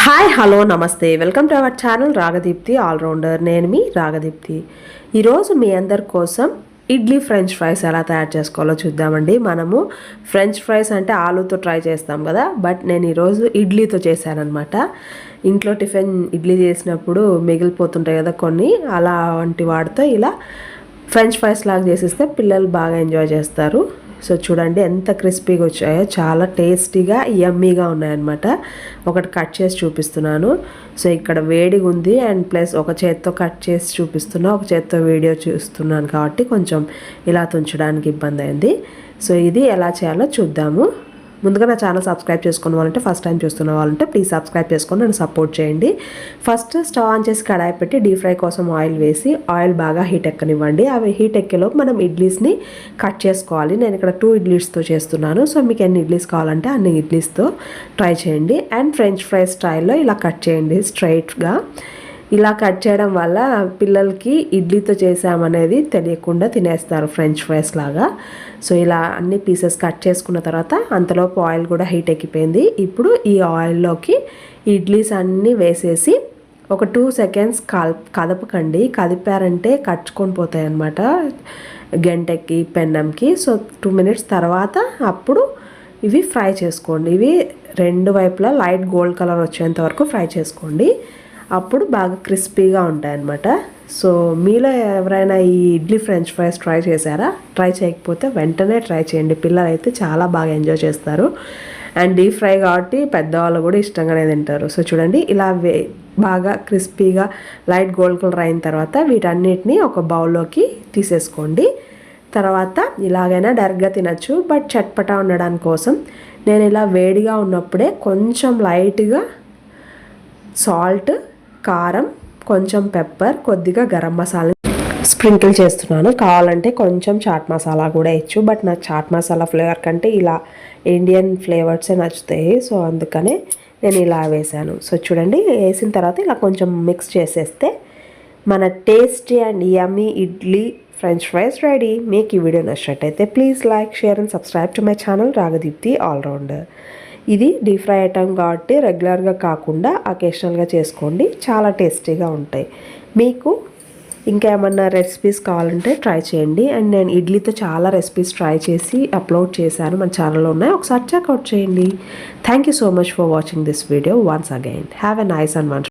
Hi hello నమస్తే. Welcome to our channel Ragadeepti all rounder. నేను మీ రాగదీప్తి. ఈరోజు మీ అందరి కోసం ఇడ్లీ ఫ్రెంచ్ ఫ్రైస్ ఎలా తయారు చేసుకోవాలో చూద్దామండి. మనము ఫ్రెంచ్ ఫ్రైస్ అంటే ఆలూతో ట్రై చేస్తాం కదా బట్ నేను ఈరోజు ఇడ్లీతో చేశానమాట ఇంట్లో టిఫిన్ ఇడ్లీ చేసినప్పుడు మిగిలిపోతుంటాయి కదా కొన్ని అలా వంటి వాడితో ఇలా ఫ్రెంచ్ ఫ్రైస్ లాగా చేసిస్తే పిల్లలు బాగా ఎంజాయ్ చేస్తారు. సో చూడండి ఎంత క్రిస్పీగా వచ్చాయో చాలా టేస్టీగా యమ్మీగా ఉన్నాయన్నమాట. ఒకటి కట్ చేసి చూపిస్తున్నాను. సో ఇక్కడ వేడిగా ఉంది అండ్ ప్లస్ ఒక చేత్తో కట్ చేసి చూపిస్తున్నా ఒక చేత్తో వీడియో చూస్తున్నాను కాబట్టి కొంచెం ఇలా తుంచడానికి ఇబ్బంది అయింది. సో ఇది ఎలా చేయాలో చూద్దాము. ముందుగా నా ఛానల్ సబ్స్క్రైబ్ చేసుకున్న వాళ్ళంటే ఫస్ట్ టైం చూస్తున్న వాళ్ళంటే ప్లీజ్ సబ్స్క్రైబ్ చేసుకొని నన్ను సపోర్ట్ చేయండి. ఫస్ట్ స్టవ్ ఆన్ చేసి కడాయి పెట్టి డీప్ ఫ్రై కోసం ఆయిల్ వేసి ఆయిల్ బాగా హీట్ ఎక్కనివ్వండి. అవి హీట్ ఎక్కేలోపు మనం ఇడ్లీస్ని కట్ చేసుకోవాలి. నేను ఇక్కడ టూ ఇడ్లీస్తో చేస్తున్నాను. సో మీకు ఎన్ని ఇడ్లీస్ కావాలంటే అన్ని ఇడ్లీస్తో ట్రై చేయండి. అండ్ ఫ్రెంచ్ ఫ్రై స్టైల్లో ఇలా కట్ చేయండి స్ట్రైట్గా ఇలా కట్ చేయడం వల్ల పిల్లలకి ఇడ్లీతో చేసామనేది తెలియకుండా తినేస్తారు ఫ్రెంచ్ ఫ్రైస్ లాగా. సో ఇలా అన్ని పీసెస్ కట్ చేసుకున్న తర్వాత అంతలోపు ఆయిల్ కూడా హీట్ ఎక్కిపోయింది. ఇప్పుడు ఈ ఆయిల్లోకి ఇడ్లీస్ అన్నీ వేసేసి ఒక టూ సెకండ్స్ కల్ కదపకండి. కదిపారంటే కచ్చుకొని పోతాయి అన్నమాట గంటకి పెన్నంకి. సో టూ మినిట్స్ తర్వాత అప్పుడు ఇవి ఫ్రై చేసుకోండి. ఇవి రెండు వైపులా లైట్ గోల్డ్ కలర్ వచ్చేంత వరకు ఫ్రై చేసుకోండి. అప్పుడు బాగా క్రిస్పీగా ఉంటాయన్నమాట. సో మీలో ఎవరైనా ఈ ఇడ్లీ ఫ్రెంచ్ ఫ్రైస్ ట్రై చేశారా? ట్రై చేయకపోతే వెంటనే ట్రై చేయండి. పిల్లలు అయితే చాలా బాగా ఎంజాయ్ చేస్తారు. అండ్ డీప్ ఫ్రై కాబట్టి పెద్దవాళ్ళు కూడా ఇష్టంగానే తింటారు. సో చూడండి ఇలా వే బాగా క్రిస్పీగా లైట్ గోల్డ్ కలర్ అయిన తర్వాత వీటన్నిటిని ఒక బౌల్లోకి తీసేసుకోండి. తర్వాత ఇలాగైనా డైరెక్ట్గా తినచ్చు. బట్ చట్పటా ఉండడానికి కోసం నేను ఇలా వేడిగా ఉన్నప్పుడే కొంచెం లైట్గా సాల్ట్ కారం కొంచెం పెప్పర్ కొద్దిగా గరం మసాలా స్ప్రింకిల్ చేస్తున్నాను. కావాలంటే కొంచెం చాట్ మసాలా కూడా ఇచ్చు బట్ నాకు చాట్ మసాలా ఫ్లేవర్ కంటే ఇలా ఇండియన్ ఫ్లేవర్సే నచ్చుతాయి. సో అందుకనే నేను ఇలా వేసాను సో చూడండి వేసిన తర్వాత ఇలా కొంచెం మిక్స్ చేసేస్తే మన tasty and yummy idli French fries ready. మీకు ఈ వీడియో నచ్చినట్టయితే please like share and subscribe to my channel. Ragadeepti all rounder ఇది డీప్ ఫ్రై ఐటమ్ కాబట్టి రెగ్యులర్గా కాకుండా అకేషనల్గా చేసుకోండి. చాలా టేస్టీగా ఉంటాయి. మీకు ఇంకా ఏమన్నా రెసిపీస్ కావాలంటే ట్రై చేయండి. అండ్ నేను ఇడ్లీతో చాలా రెసిపీస్ ట్రై చేసి అప్లోడ్ చేశాను. మన ఛానల్లో ఉన్నాయి. ఒకసారి చెక్అవుట్ చేయండి. Thank you so much for watching this video once again have a nice and one